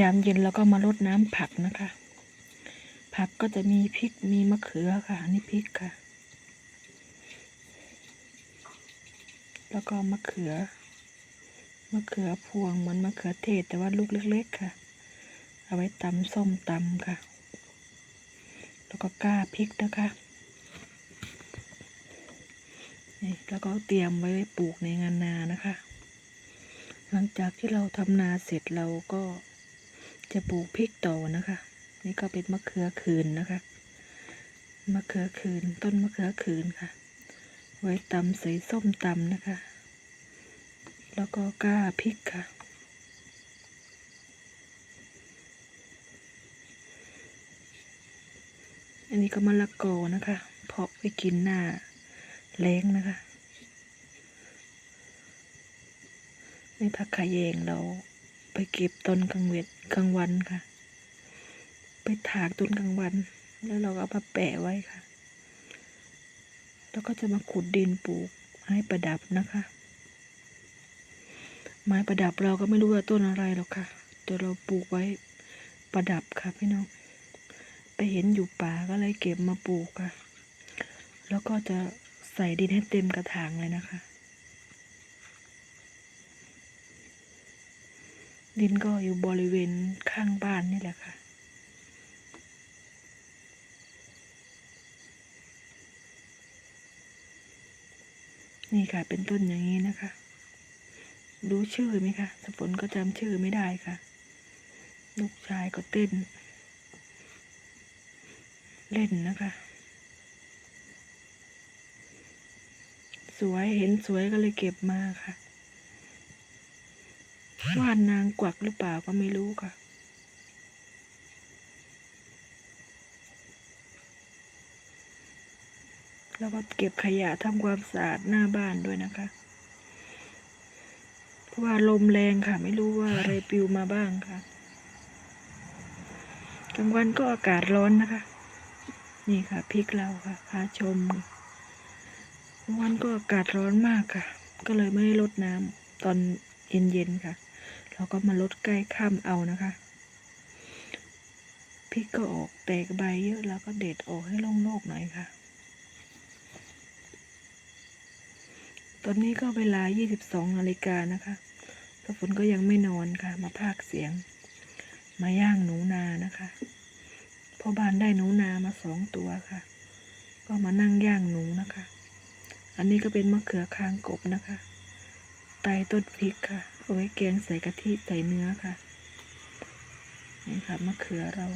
ยามเย็นเราก็มารดน้ำผักนะคะ ผักก็จะมีพริกมีมะเขือค่ะนนี่พริกค่ะ แล้วก็มะเขือ มะเขือพวงเหมือนมะเขือเทศแต่ว่าลูกเล็ก ๆ ค่ะ เอาไว้ตำส้มตำค่ะ แล้วก็ก้าพริกนะคะนี่แล้วก็เตรียมไว้ปลูกในงานนานะคะ หลังจากที่เราทำนาเสร็จเราก็ จะปลูกพริกต่อนะคะ นี่ก็เป็นมะเขือคืนนะคะ มะเขือคืน ต้นมะเขือคืนค่ะ ไว้ตำใส่ส้มตำนะคะ แล้วก็ก้าพริกค่ะ อันนี้ก็มะละกอนะคะ เพาะไปกินหน้าแล้งนะคะในผักขยงเรา ไปเก็บต้นกลางเวทกลางวันค่ะ ไปถากต้นกลางวัน แล้วเราก็เอามาแปะไว้ค่ะ แล้วก็จะมาขุดดินปลูกไม้ประดับนะคะ ไม้ประดับเราก็ไม่รู้ว่าต้นอะไรหรอกค่ะแต่เราปลูกไว้ประดับค่ะพี่น้อง ไปเห็นอยู่ป่าก็เลยเก็บมาปลูกค่ะ แล้วก็จะใส่ดินให้เต็มกระถางเลยนะคะ ดินก็อยู่บริเวณข้างบ้านนี่แหละค่ะ นี่ค่ะเป็นต้นอย่างนี้นะคะ รู้ชื่อไหมคะสฝนก็จำชื่อไม่ได้ค่ะ ลูกชายก็เต้น เล่นนะคะ สวยเห็นสวยก็เลยเก็บมาค่ะ ว่านนางกวักหรือเปล่าก็ไม่รู้ค่ะ แล้วก็เก็บขยะทำความสะอาดหน้าบ้านด้วยนะคะเพราะว่าลมแรงค่ะ ไม่รู้ว่าอะไรปลิวมาบ้างค่ะกลางวันก็อากาศร้อนนะคะ นี่ค่ะพริกเราค่ะพาชมกลางวันก็อากาศร้อนมากค่ะ ก็เลยไม่ได้ลดน้ำตอนเย็นๆค่ะ เราก็มาลดใกล้ค่ำเอานะคะพริกก็ออกแตกใบเยอะแล้วก็เด็ดออกให้โล่งๆหน่อยค่ะ ตอนนี้ก็เวลา 22นาฬิกานะคะแต่ฝนก็ยังไม่นอนค่ะ มาพากเสียง มาย่างหนูนานะคะพ่อบ้านได้หนูนามาสองตัวค่ะ ก็มานั่งย่างหนูนะคะ อันนี้ก็เป็นมะเขือคางกบนะคะ ไตต้นพริกค่ะ เอาไว้แกงใส่กะทิใส่เนื้อค่ะนี่ค่ะมะเขือเรา